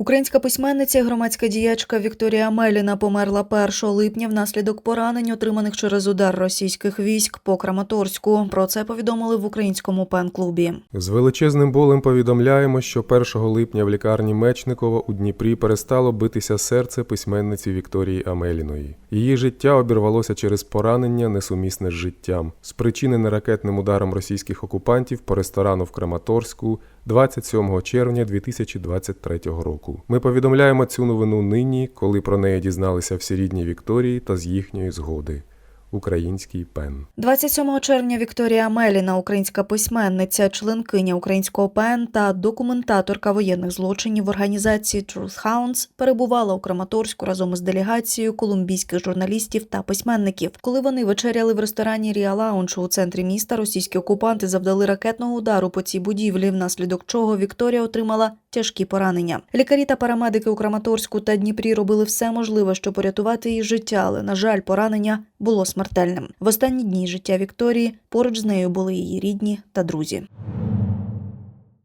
Українська письменниця, і громадська діячка Вікторія Меліна померла 1 липня внаслідок поранень, отриманих через удар російських військ по Краматорську. Про це повідомили в українському пен-клубі. З величезним болем повідомляємо, що 1 липня в лікарні Мечникова у Дніпрі перестало битися серце письменниці Вікторії Амеліної. Її життя обірвалося через поранення, несумісне з життям, спричинене ракетним ударом російських окупантів по ресторану в Краматорську 27 червня 2023 року. Ми повідомляємо цю новину нині, коли про неї дізналися всі рідні Вікторії та з їхньої згоди. Український пен. 27 червня Вікторія Меліна, українська письменниця, членкиня українського ПЕН та документаторка воєнних злочинів в організації Truth Hounds перебувала у Краматорську разом із делегацією колумбійських журналістів та письменників. Коли вони вечеряли в ресторані Ріа Лаунж у центрі міста, російські окупанти завдали ракетного удару по цій будівлі, внаслідок чого Вікторія отримала тяжкі поранення. Лікарі та парамедики у Краматорську та Дніпрі робили все можливе, щоб порятувати її життя, але на жаль, поранення було смертельним. В останні дні життя Вікторії поруч з нею були її рідні та друзі.